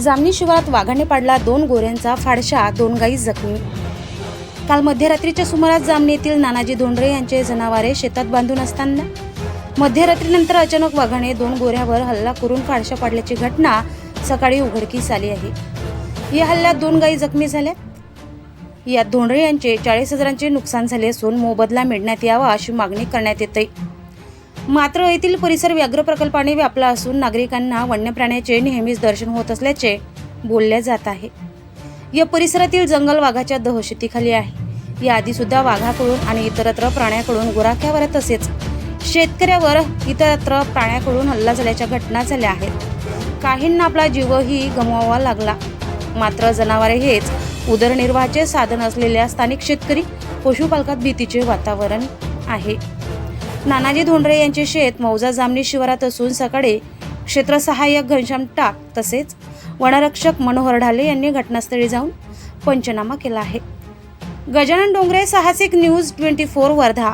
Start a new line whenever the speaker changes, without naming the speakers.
जामणी शिवारात वाघाने पाडला दोन गोऱ्यांचा फाडशा दोन गाई जखमी. काल मध्यरात्रीच्या सुमारास जामणी येथील नानाजी धोंडरे यांचे जनावरे शेतात बांधून असताना मध्यरात्रीनंतर अचानक वाघाने दोन गोऱ्यावर हल्ला करून फाडशा पाडल्याची घटना सकाळी उघडकीस आली आहे. या हल्ल्यात दोन गायी जखमी झाल्या यात धोंडरे यांचे चाळीस हजारांचे नुकसान झाले असून मोबदला मिळण्यात यावा अशी मागणी करण्यात येते मात्र येथील परिसर व्याघ्र प्रकल्पाने व्यापला असून नागरिकांना वन्य प्राण्याचे नेहमीच दर्शन होत असल्याचे बोलले जात आहे. या परिसरातील जंगल वाघाच्या दहशतीखाली आहे. याआधी सुद्धा वाघाकडून आणि इतरत्र प्राण्याकडून गुराख्यावर तसेच शेतकऱ्यावर इतरत्र प्राण्याकडून हल्ला झाल्याच्या घटना झाल्या आहेत. काहींना आपला जीवही गमवावा लागला. मात्र जनावरे हेच उदरनिर्वाहाचे साधन असलेल्या स्थानिक शेतकरी पशुपालकात भीतीचे वातावरण आहे. नानाजी धोंडरे यांचे शेत मौजा जामणी शिवारात असून सकाळी क्षेत्र सहाय्यक घनश्याम टाक तसेच वनरक्षक मनोहर ढाले यांनी घटनास्थळी जाऊन पंचनामा केला आहे. गजानन डोंगरे साहसिक न्यूज ट्वेंटी फोर वर्धा.